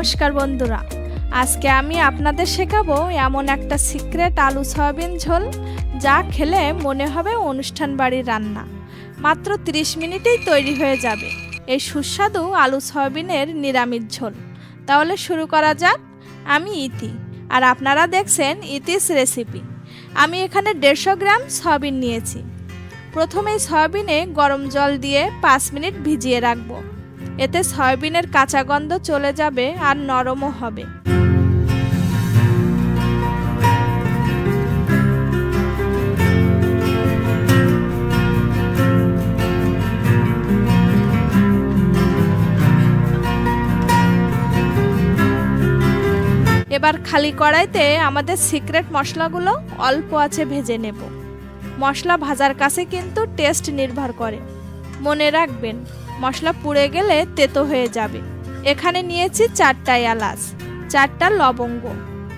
নমস্কার বন্ধুরা। আজকে আমি আপনাদের শেখাবো এমন একটা সিক্রেট আলু সয়াবিন ঝোল যা খেলে মনে হবে অনুষ্ঠান বাড়ির রান্না। মাত্র 30 মিনিটেই তৈরি হয়ে যাবে। এই সুস্বাদু আলু সয়াবিনের নিরামিষ ঝোল। তাহলে শুরু করা যাক। আমি ইতি, আর আপনারা দেখছেন ইতিস রেসিপি। আমি এখানে দেড়শো গ্রাম সয়াবিন নিয়েছি। প্রথমেই সয়াবিনে গরম জল দিয়ে পাঁচ মিনিট ভিজিয়ে রাখব। এতে সয়াবিনের কাঁচা গন্ধ চলে যাবে আর নরমও হবে। এবার খালি কড়াইতে আমাদের সিক্রেট মশলাগুলো অল্প আছে ভেজে নেব। মশলা ভাজার কাছে কিন্তু টেস্ট নির্ভর করে। মনে রাখবেন মশলা পুড়ে গেলে তেতো হয়ে যাবে। এখানে নিয়েছি চারটা এলাচ, চারটা লবঙ্গ,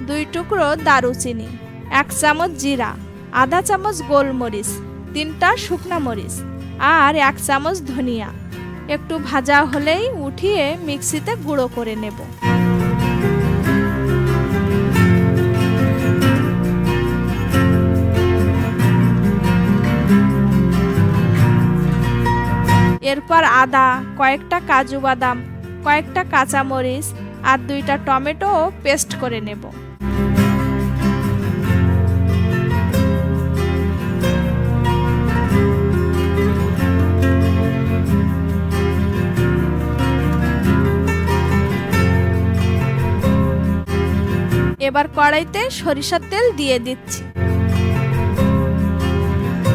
দুই টুকরো দারুচিনি, এক চামচ জিরা, আধা চামচ গোলমরিচ, তিনটা শুকনা মরিচ আর এক চামচ ধনিয়া। একটু ভাজা হলেই উঠিয়ে মিক্সিতে গুঁড়ো করে নেব। এরপর আদা, কয়েকটা কাজু বাদাম, কয়েকটা কাঁচামরিচ আর দুইটা টমেটো পেস্ট করে নেব। এবার কড়াইতে সরিষার তেল দিয়ে দিচ্ছি।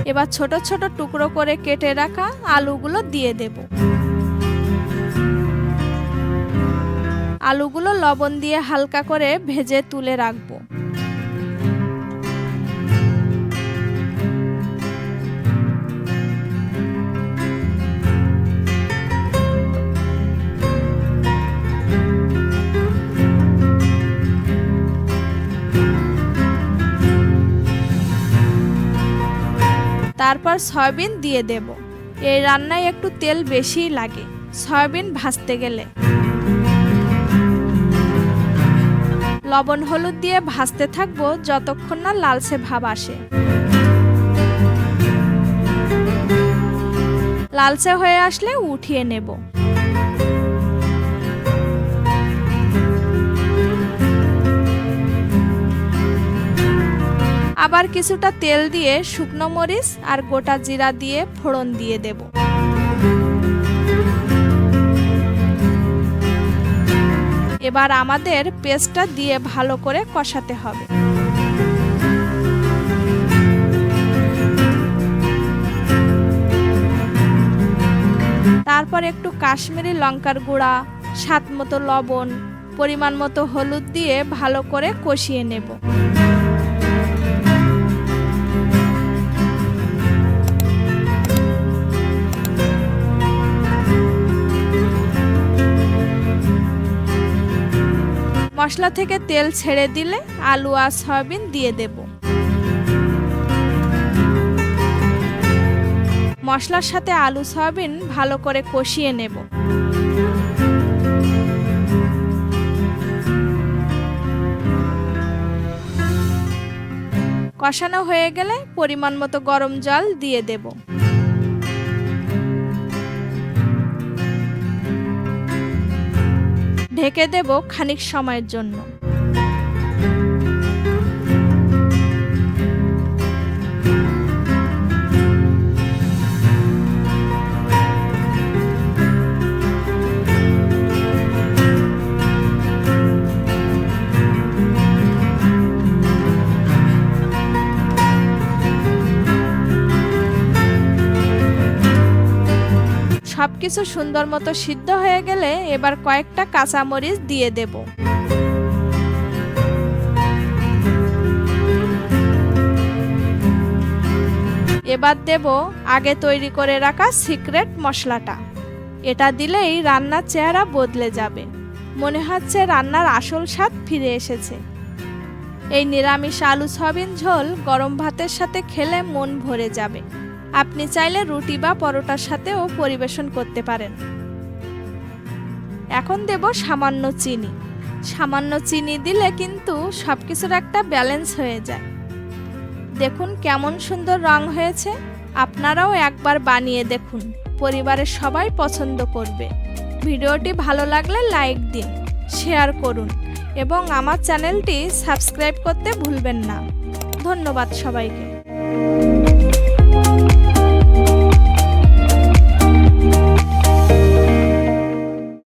এবার ছোট ছোট টুকরো করে কেটে রাখা আলুগুলো দিয়ে দেব। আলুগুলো লবণ দিয়ে হালকা করে ভেজে তুলে রাখব। তারপর সয়াবিন দিয়ে দেব। এই রান্নায় একটু তেল বেশি লাগে। সয়াবিন ভাজতে গেলে। লবণ হলুদ দিয়ে ভাজতে থাকব যতক্ষণ না লালচে ভাব আসে। লালচে হয়ে আসলে উঠিয়ে নেব। আবার কিছুটা তেল দিয়ে শুকনো মরিচ আর গোটা জিরা দিয়ে ফোড়ন দিয়ে দেব। এবার আমাদের পেস্টটা দিয়ে ভালো করে কষাতে হবে। তারপর একটু কাশ্মীরি লঙ্কার গুঁড়া, স্বাদ মতো লবণ, পরিমাণ মতো হলুদ দিয়ে ভালো করে কষিয়ে নেব। মশলা থেকে তেল ছেড়ে দিলে আলু আর সয়াবিন দিয়ে দেব। মশলার সাথে আলু সয়াবিন ভালো করে কষিয়ে নেব। কষানো হয়ে গেলে পরিমাণ মতো গরম জল দিয়ে দেব। ঢেকে দেব খানিক সময়ের জন্য। সব কিছু সুন্দর মতো সিদ্ধ হয়ে গেলে এবার কয়েকটা কাঁচামরিচ দিয়ে দেব। এবার দেব আগে তৈরি করে রাখা সিক্রেট মশলাটা। এটা দিলেই রান্নার চেহারা বদলে যাবে। মনে হচ্ছে রান্নার আসল স্বাদ ফিরে এসেছে। এই নিরামিষ আলু সয়াবিন ঝোল গরম ভাতের সাথে খেলে মন ভরে যাবে। আপনি চাইলে রুটি বা পরোটার সাথেও পরিবেশন করতে পারেন। এখন দেব সামান্য চিনি। সামান্য চিনি দিলে কিন্তু সব কিছুর একটা ব্যালেন্স হয়ে যায়। দেখুন কেমন সুন্দর রং হয়েছে। আপনারাও একবার বানিয়ে দেখুন। পরিবারের সবাই পছন্দ করবে। ভিডিওটি ভালো লাগলে লাইক দিন, শেয়ার করুন এবং আমার চ্যানেলটি সাবস্ক্রাইব করতে ভুলবেন না। ধন্যবাদ সবাইকে।